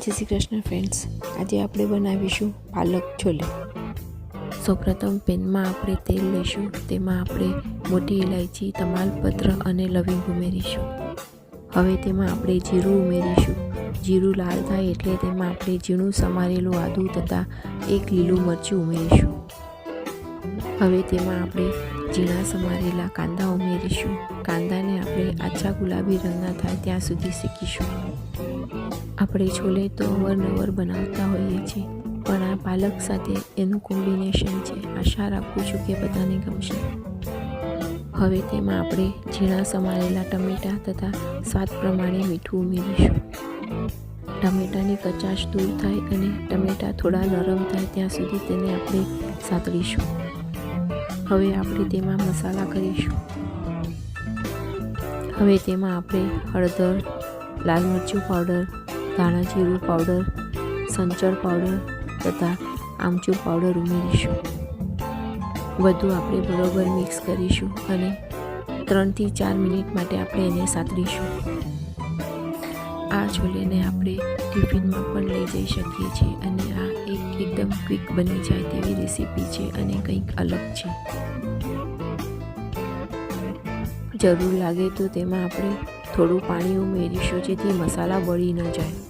જય શ્રી કૃષ્ણ ફ્રેન્ડ્સ આજે આપણે બનાવીશું પાલક છોલે. સૌપ્રથમ પેનમાં આપણે તેલ લઈશું. તેમાં આપણે મોટી ઇલાયચી તમાલપત્ર અને લવિંગ ઉમેરીશું. હવે તેમાં આપણે જીરું ઉમેરીશું. જીરું લાલ થાય એટલે તેમાં આપણે ઝીણું સમારેલું આદું તથા એક લીલું મરચું ઉમેરીશું. હવે તેમાં આપણે ઝીણા સમારેલા કાંદા ઉમેરીશું. કાંદાને આપણે આછા ગુલાબી રંગના થાય ત્યાં સુધી શેકીશું. આપણે છોલે તો અવરનવર બનાવતા હોઈએ છીએ, પણ આ પાલક સાથે એનું કોમ્બિનેશન છે, આશા રાખું છું કે બધાને ગમશે. હવે તેમાં આપણે ઝીણા સમારેલા ટમેટાં તથા સ્વાદ પ્રમાણે મીઠું ઉમેરીશું. ટમેટાની કચાશ દૂર થાય અને ટમેટાં થોડા નરમ થાય ત્યાં સુધી તેને આપણે સાતળીશું હવે આપણે તેમાં મસાલા કરીશું. હવે તેમાં આપણે હળદર, લાલ મરચું પાવડર ધાણા જીરું પાવડર સંચળ પાવડર તથા આમચૂર પાવડર ઉમેરીશું. બધું આપણે બરોબર મિક્સ કરીશું અને ત્રણથી ચાર મિનિટ માટે આપણે એને સાતરીશું. આ છોલેને આપણે ટિફિનમાં પણ લઈ જઈ શકીએ છીએ અને આ એક એકદમ ક્વિક બની જાય તેવી રેસીપી છે અને કંઈક અલગ છે. જરૂર લાગે તો તેમાં આપણે થોડું પાણી ઉમેરીશું જેથી મસાલા બળી ન જાય.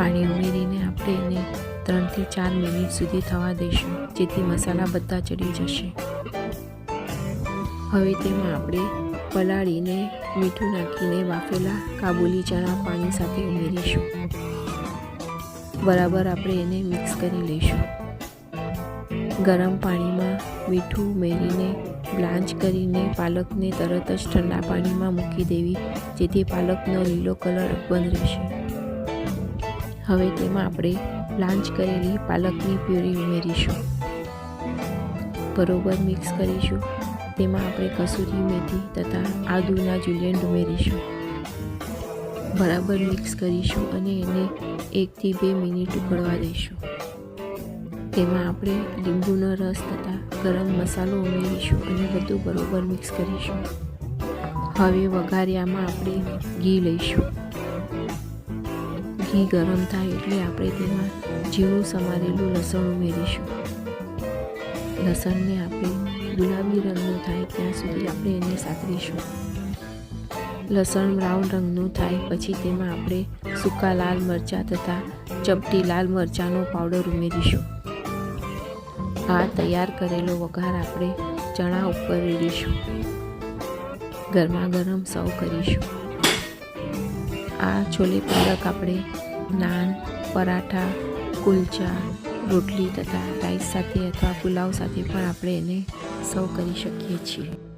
પાણી ઉમેરીને આપણે એને ત્રણથી ચાર મિનિટ સુધી થવા દઈશું, જેથી મસાલા બધા ચડી જશે. હવે તેમાં આપણે પલાળીને મીઠું નાખીને બાફેલા કાબુલી ચણા પાણી સાથે ઉમેરીશું. બરાબર આપણે એને મિક્સ કરી લઈશું. ગરમ પાણીમાં મીઠું ઉમેરીને બ્લાન્ચ કરીને પાલકને તરત જ ઠંડા પાણીમાં મૂકી દેવી, જેથી પાલકનો લીલો કલર બંધ રહેશે. હવે તેમાં આપણે લાંચ કરેલી પાલકની પ્યુરી ઉમેરીશું. બરોબર મિક્સ કરીશું. તેમાં આપણે કસૂરી મેથી તથા આદુના જુલિયન ઉમેરીશું. બરાબર મિક્સ કરીશું અને એને એકથી બે મિનિટ ઉકળવા દઈશું. તેમાં આપણે લીંબુનો રસ તથા ગરમ મસાલો ઉમેરીશું અને બધું બરોબર મિક્સ કરીશું. હવે વઘાર્યામાં આપણે ઘી લઈશું. ઘી ગરમ થાય એટલે આપણે તેમાં ઝીણું સમારેલું લસણ ઉમેરીશું. લસણને આપણે ગુલાબી રંગનું થાય ત્યાં સુધી આપણે એને સાતરીશું. લસણ બ્રાઉન રંગનું થાય પછી તેમાં આપણે સૂકા લાલ મરચાં તથા ચપટી લાલ મરચાંનો પાવડર ઉમેરીશું. આ તૈયાર કરેલો વઘાર આપણે ચણા ઉપર રેડીશું. ગરમા ગરમ સર્વ કરીશું. આ છોલે પાલક આપણે નાન, પરાઠા, કુલચા, રોટલી તથા રાઈસ સાથે અથવા પુલાવ સાથે પણ આપણે એને સર્વ કરી શકીએ છીએ.